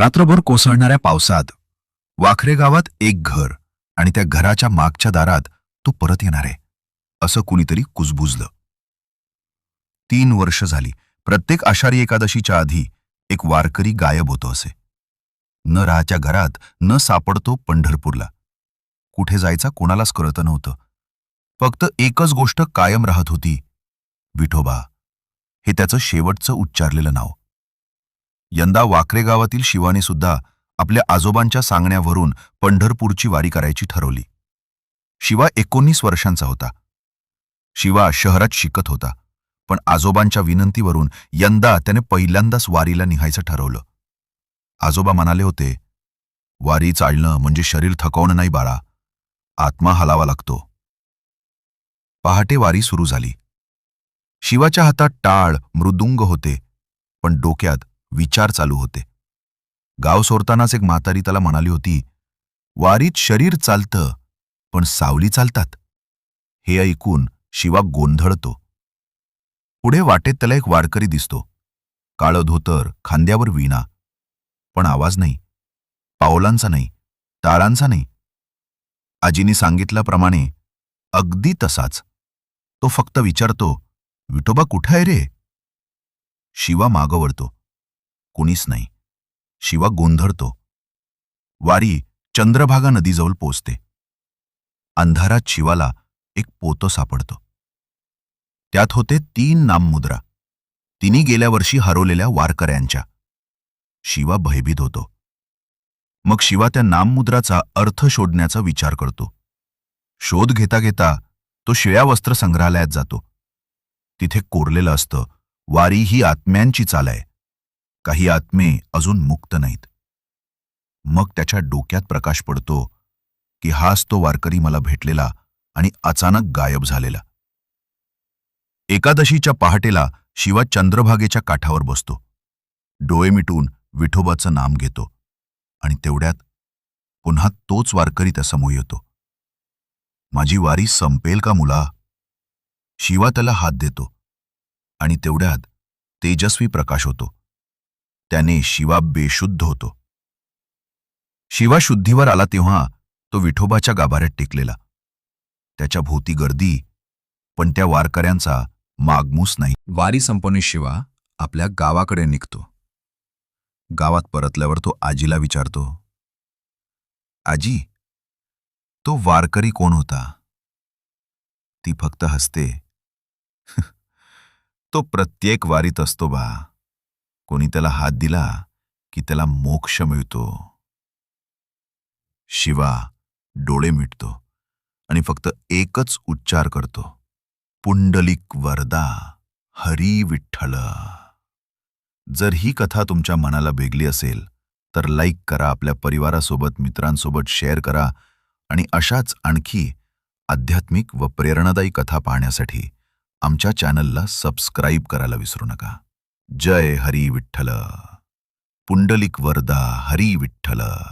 रात्रभर कोसळणाऱ्या पावसात वाखरे गावात एक घर आणि त्या घराच्या मागच्या दारात तो परत येणार आहे असं कुणीतरी कुजबुजलं. तीन वर्ष झाली. प्रत्येक आषाढी एकादशीच्या आधी एक वारकरी गायब होतो असे. न राहाच्या घरात न सापडतो पंढरपूरला. कुठे जायचा कोणालाच कळत नव्हतं. फक्त एकच गोष्ट कायम राहत होती विठोबा. हे त्याचं शेवटचं उच्चारलेलं नाव. यंदा वाकरे गावातील शिवाने सुद्धा आपल्या आजोबांच्या सांगण्यावरून पंढरपूरची वारी करायची ठरवली. शिवा एकोणीस वर्षांचा होता. शिवा शहरात शिकत होता पण आजोबांच्या विनंतीवरून यंदा त्याने पहिल्यांदाच वारीला निघायचं ठरवलं. आजोबा म्हणाले होते वारी चालणं म्हणजे शरीर थकवणं नाही बाळा आत्मा हलावा लागतो. पहाटे वारी सुरू झाली. शिवाच्या हातात टाळ मृदुंग होते पण डोक्यात विचार चालू होते. गाव सोडतानाच एक म्हातारी त्याला म्हणाली होती वारीत शरीर चालतं पण सावली चालतात. हे ऐकून शिवा गोंधळतो. पुढे वाटेत त्याला एक वारकरी दिसतो. काळं धोतर खांद्यावर विणा. पण आवाज नाही. पावलांचा नाही. तारांचा नाही. आजीनी सांगितल्याप्रमाणे अगदी तसाच. तो फक्त विचारतो विठोबा कुठं आहे रे? शिवा मागं वळतो. कुणीच नाही. शिवा गोंधळतो. वारी चंद्रभागा नदीजवळ पोचते. अंधारात शिवाला एक पोतं सापडतो. त्यात होते तीन नाममुद्रा. तिन्ही गेल्या वर्षी हरवलेल्या वारकऱ्यांच्या. शिवा भयभीत होतो. मग शिवा त्या नाममुद्राचा अर्थ शोधण्याचा विचार करतो. शोध घेता घेता तो शिळ्या वस्त्र संग्रहालयात जातो. तिथे कोरलेलं असतं वारी ही आत्म्यांची चाल आहे काही आत्मे अजून मुक्त नाहीत. मग त्याच्या डोक्यात प्रकाश पडतो की हाच तो वारकरी मला भेटलेला आणि अचानक गायब झालेला. एकादशीच्या पहाटेला शिवा चंद्रभागेच्या काठावर बसतो. डोळे मिटून विठोबाचं नाम घेतो आणि तेवढ्यात पुन्हा तोच वारकरी त्यासमोर येतो. माझी वारी संपेल का मुला? शिवा त्याला हात देतो आणि तेवढ्यात तेजस्वी प्रकाश होतो. त्याने शिवा बेशुद्ध होतो. शिवा शुद्धीवर आला तेव्हा तो विठोबाच्या गाभाऱ्यात टेकलेला. त्याच्या भोवती गर्दी पण त्या वारकऱ्यांचा मागमूस नाही. वारी संपवणे शिवा आपल्या गावाकडे निघतो. गावात परतल्यावर तो आजीला विचारतो आजी तो वारकरी कोण होता? ती फक्त हसते. तो प्रत्येक वारीत असतो बा. कोणी त्याला हात दिला की त्याला मोक्ष मिळतो. शिवा डोळे मिटतो आणि फक्त एकच उच्चार करतो. पुंडलिक वरदा हरी विठ्ठल. जर ही कथा तुमच्या मनाला भेगली असेल तर लाईक करा आपल्या परिवारासोबत मित्रांसोबत शेअर करा आणि अशाच आणखी आध्यात्मिक व प्रेरणादायी कथा पाहण्यासाठी आमच्या चॅनलला सबस्क्राईब करायला विसरू नका. जय हरी विठ्ठल. पुंडलिक वरदा हरी विठ्ठल.